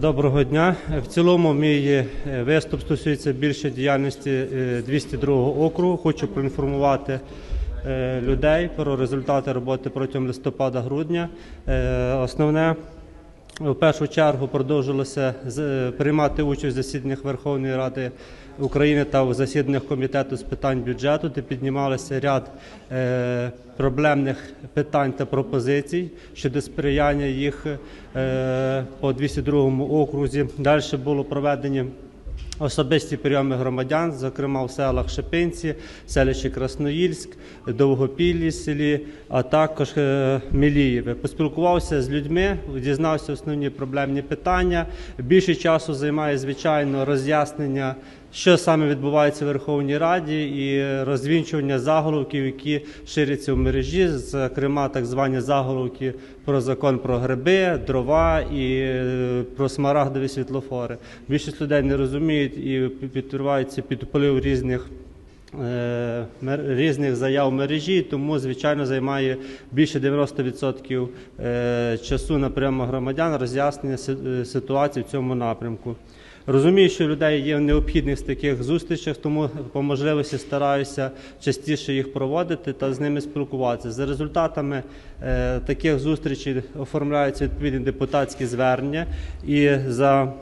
Доброго дня. В цілому мій е, виступ стосується більше діяльності е, 202 округу. Хочу проінформувати е, людей про результати роботи протягом листопада-грудня. Е, Основне в першу чергу продовжилося з- приймати участь в засіданнях Верховної Ради України та в засіданнях комітету з питань бюджету, де піднімалися ряд е, проблемних питань та пропозицій щодо сприяння їх е, по 202 окрузі. Далі було проведені Особисті прийоми громадян, зокрема в селах Шепинці, селищі Красноїльськ, Довгопіллі селі, а також е, Мілієве. Поспілкувався з людьми, дізнався основні проблемні питання. Більше часу займає, звичайно, роз'яснення, що саме відбувається в Верховній Раді, і розвінчування заголовків, які ширяться в мережі, зокрема так звані заголовки про закон про гриби, дрова і е, про смарагдові світлофори. Більшість людей не розуміють і підриваються під вплив різних. е, Різних заяв мережі, тому звичайно займає більше 90% е, часу на прийому громадян роз'яснення е, ситуації в цьому напрямку. Розумію, що людей є в таких зустрічах, тому по можливості стараюся частіше їх проводити та з ними спілкуватися. За результатами таких зустрічей оформляються відповідні депутатські звернення і за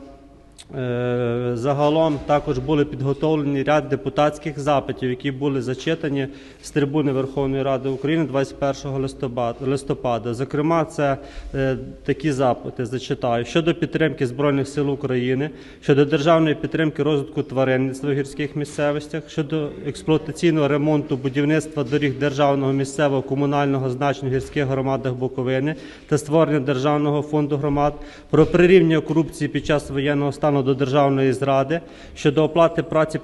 Загалом також були підготовлені ряд депутатських запитів, які були зачитані з трибуни Верховної Ради України 21 листопада. листопада. Зокрема, це е, такі запити зачитаю щодо підтримки збройних сил України, щодо державної підтримки розвитку тваринництва в гірських місцевостях, щодо експлуатаційного ремонту будівництва доріг державного місцевого комунального значення в гірських громадах Буковини та створення державного фонду громад, про прирівняння корупції під час воєнного стану до державної зради, щодо оплати праці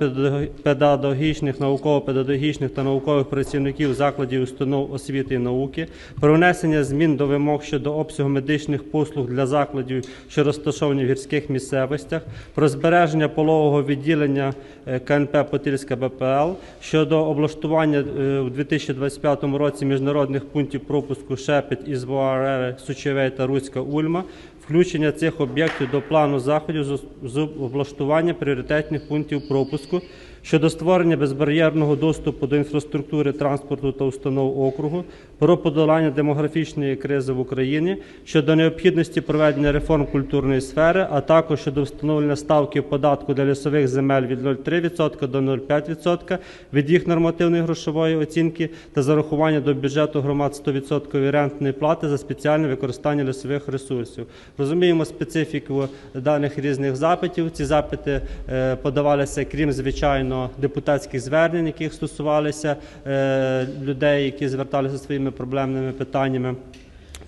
педагогічних, науково-педагогічних та наукових працівників закладів установ освіти і науки, про внесення змін до вимог щодо обсягу медичних послуг для закладів, що розташовані в гірських місцевостях, про збереження пологового відділення е, КНП Потильська БПЛ щодо облаштування е, у 2025 році міжнародних пунктів пропуску Шепет, Ізвуарери, Сучевей та Руська Ульма, включення цих об'єктів до плану заходів з- облаштування пріоритетних пунктів пропуску щодо створення безбар'єрного доступу до інфраструктури транспорту та установ округу, про подолання демографічної кризи в Україні, щодо необхідності проведення реформ культурної сфери, а також щодо встановлення ставки податку для лісових земель від 0,3% до 0,5% від їх нормативної грошової оцінки та зарахування до бюджету громад 100% рентної плати за спеціальне використання лісових ресурсів. Розуміємо специфіку даних різних запитів. Ці запити е, подавалися, крім звичайно, депутатських звернень, яких стосувалися е, людей, які зверталися зі своїми проблемними питаннями.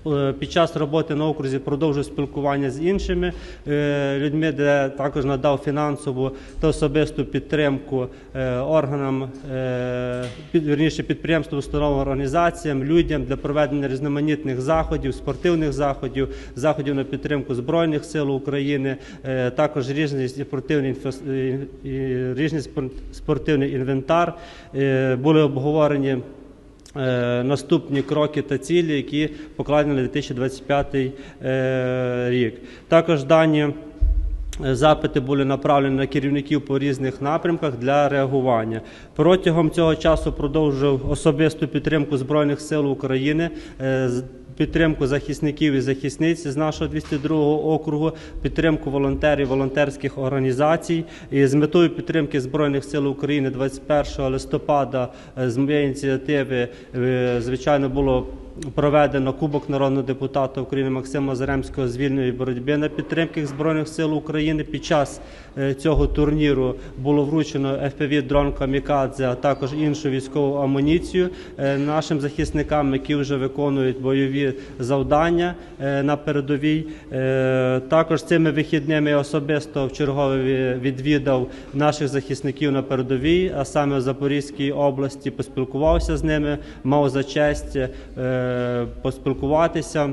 Е, Під час роботи на окрузі продовжую спілкування з іншими е, людьми, де також надав фінансову та особисту підтримку е, органам, е, вірніше підприємствам, установам, організаціям, людям для проведення різноманітних заходів, спортивних заходів, заходів на підтримку Збройних сил України, також інфос- е, різний спортивний інвентар. Були обговорені наступні кроки та цілі, які покладені на 2025 е, рік. Також дані е, запити були направлені на керівників по різних напрямках для реагування. Протягом цього часу продовжив особисту підтримку Збройних сил України. Підтримку захисників і захисниць з нашого 202 округу, підтримку волонтерів, волонтерських організацій. І з метою підтримки Збройних сил України 21 листопада е, з моєї ініціативи, е, звичайно, було проведено Кубок народного депутата України Максима Заремського з вільної боротьби на підтримки Збройних сил України. Під час е, цього турніру було вручено FPV дрон Камікадзе, а також іншу військову амуніцію е, нашим захисникам, які вже виконують бойові завдання е, на передовій. Також цими вихідними я особисто в чергове відвідав наших захисників на передовій, а саме в Запорізькій області, поспілкувався з ними, мав за честь поспілкуватися,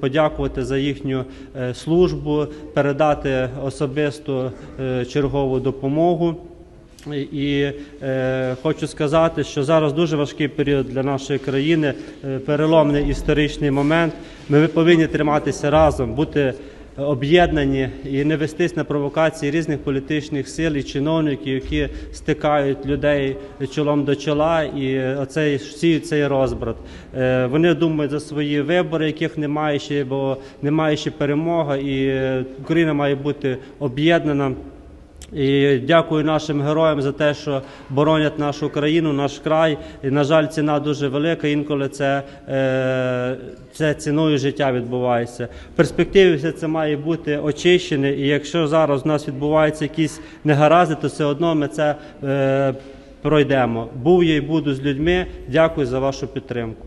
подякувати за їхню е, службу, передати особисту е, чергову допомогу. І е, хочу сказати, що зараз дуже важкий період для нашої країни, е, переломний історичний момент. Ми повинні триматися разом, бути об'єднані і не вестись на провокації різних політичних сил і чиновників, які стикають людей чолом до чола, і оцей сіють цей розбрат. Е, Вони думають за свої вибори, яких немає ще, бо немає ще перемоги, і Україна має бути об'єднана. І дякую нашим героям за те, що боронять нашу країну, наш край. І, на жаль, ціна дуже велика. Інколи це, е, це ціною життя відбувається. В перспективі все це має бути очищене. І якщо зараз у нас відбуваються якісь негаразди, то все одно ми це е, пройдемо. Був я і буду з людьми. Дякую за вашу підтримку.